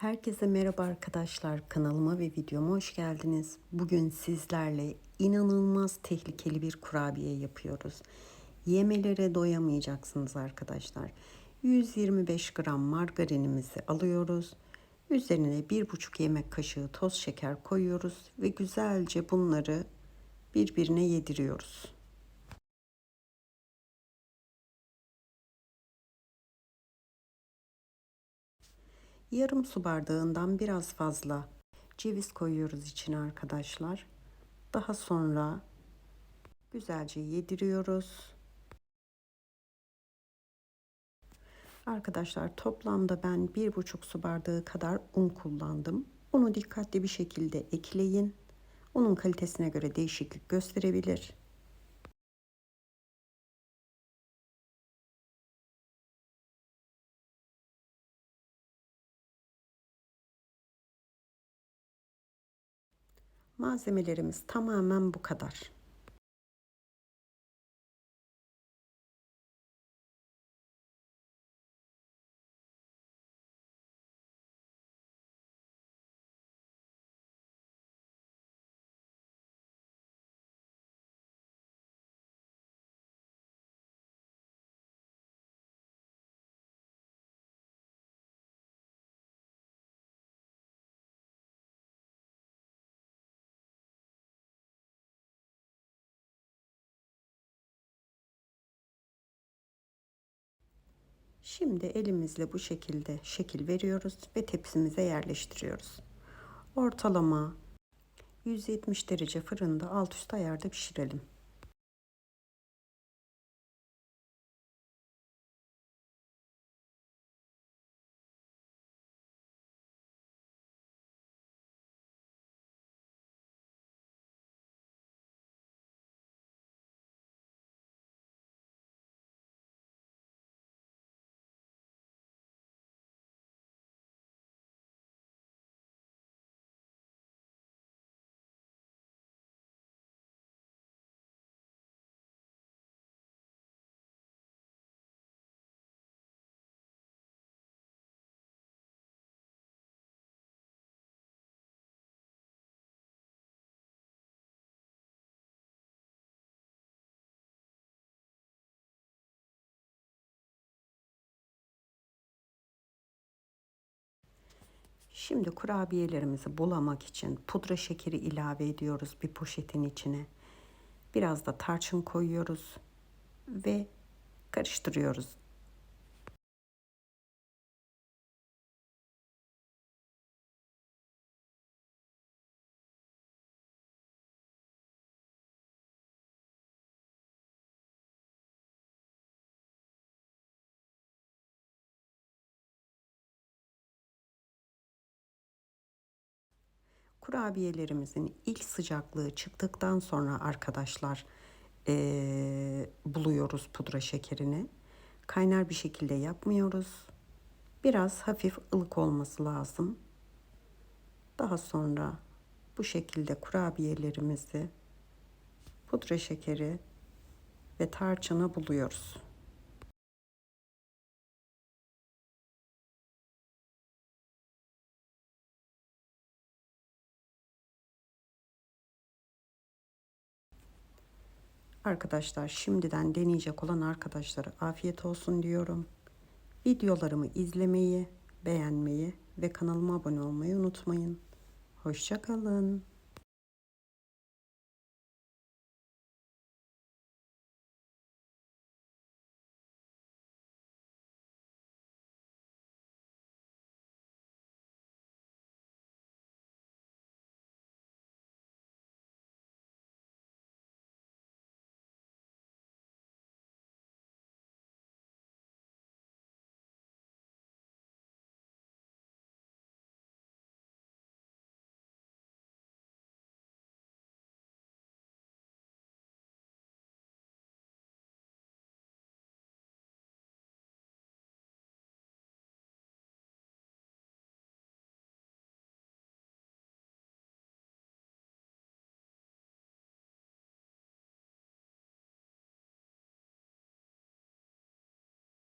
Herkese merhaba arkadaşlar. Kanalıma ve videoma hoş geldiniz. Bugün sizlerle inanılmaz tehlikeli bir kurabiye yapıyoruz. Yemelere doyamayacaksınız arkadaşlar. 125 gram margarinimizi alıyoruz. Üzerine 1,5 yemek kaşığı toz şeker koyuyoruz ve güzelce bunları birbirine yediriyoruz. Yarım su bardağından biraz fazla ceviz koyuyoruz içine arkadaşlar. Daha sonra güzelce yediriyoruz. Arkadaşlar toplamda ben bir buçuk su bardağı kadar un kullandım. Unu dikkatli bir şekilde ekleyin. Unun kalitesine göre değişiklik gösterebilir. Malzemelerimiz tamamen bu kadar. Şimdi elimizle bu şekilde şekil veriyoruz ve tepsimize yerleştiriyoruz. Ortalama 170 derece fırında alt üst ayarda pişirelim. Şimdi kurabiyelerimizi bulamak için pudra şekeri ilave ediyoruz bir poşetin içine. Biraz da tarçın koyuyoruz ve karıştırıyoruz. Kurabiyelerimizin ilk sıcaklığı çıktıktan sonra arkadaşlar ee, buluyoruz pudra şekerini. Kaynar bir şekilde yapmıyoruz. Biraz hafif ılık olması lazım. Daha sonra bu şekilde kurabiyelerimizi pudra şekeri ve tarçına buluyoruz. Arkadaşlar şimdiden deneyecek olan arkadaşlara afiyet olsun diyorum. Videolarımı izlemeyi, beğenmeyi ve kanalıma abone olmayı unutmayın. Hoşçakalın.